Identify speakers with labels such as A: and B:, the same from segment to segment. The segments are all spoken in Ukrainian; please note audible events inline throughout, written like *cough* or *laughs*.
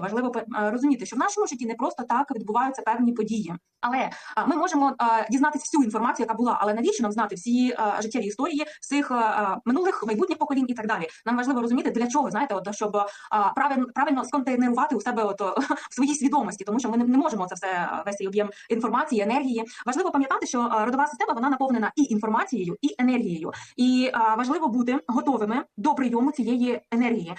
A: Важливо е, розуміти, що в нашому житті не просто так відбуваються певні події, але ми можемо дізнатися всю інформацію, яка була. Але навіщо нам знати всі е, життєві історії всіх е, минулих майбутніх поколінь і так далі? Нам важливо розуміти, для чого знаєте, от щоб правильно правильно сконтейнерувати у себе от *laughs* в своїй свідомості, тому що ми не, можемо це все весь цей об'єм інформації, енергії. Важливо пам'ятати, що родова система вона наповнена і інформацією, і енергією, і важливо бути готовими до прийому цієї енергії.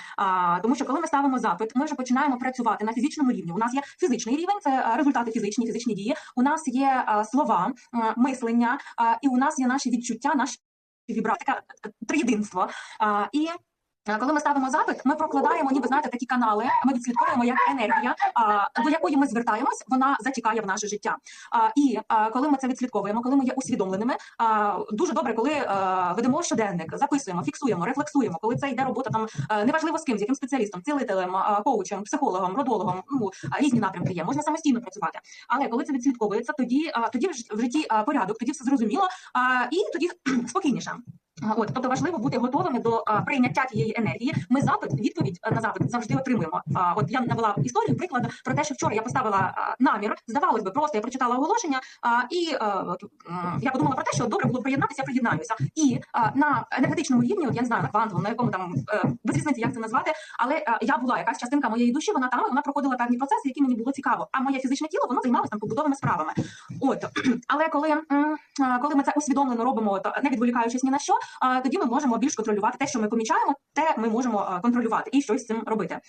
A: Тому що коли ми ставимо запит, ми вже починаємо працювати на фізичному рівні. У нас є фізичний рівень, це е, результати фізичні, фізичні дії. У нас є е, слова, е, мислення, і у нас є наші відчуття, наші е, триєдинство. І коли ми ставимо запит, ми прокладаємо, ніби знаєте, такі канали. Ми відслідковуємо, як енергія, до якої ми звертаємось, вона затікає в наше життя. І коли ми це відслідковуємо, коли ми є усвідомленими, дуже добре, коли е, ведемо щоденник, записуємо, фіксуємо, рефлексуємо, коли це йде робота там е, неважливо з ким, з яким спеціалістом, цілителем, коучем, психологом, родологом, ну різні напрямки є. Можна самостійно працювати. Але коли це відслідковується, тоді тоді в житті порядок, тоді все зрозуміло, і тоді *clears throat* спокійніше. А, От, тобто важливо бути готовими до а, прийняття тієї енергії. Ми запит, відповідь на запит завжди отримуємо. А, от я навела історію, приклад про те, що вчора я поставила а, намір. Здавалось би, просто я прочитала оголошення, а, і а, от, я подумала про те, що добре було приєднатися, приєднаюся. І а, на енергетичному рівні, от я не знаю на квантовому, на якому там е, без різниці, як це назвати, але е, я була якась частинка моєї душі, вона там, вона проходила певні процеси, які мені було цікаво. А моє фізичне тіло воно займалося там побутовими справами. От *clears throat* але коли, а, коли ми це усвідомлено робимо, от, не відволікаючись ні на що, а, тоді ми можемо більш контролювати те, що ми помічаємо, те ми можемо контролювати і щось з цим робити.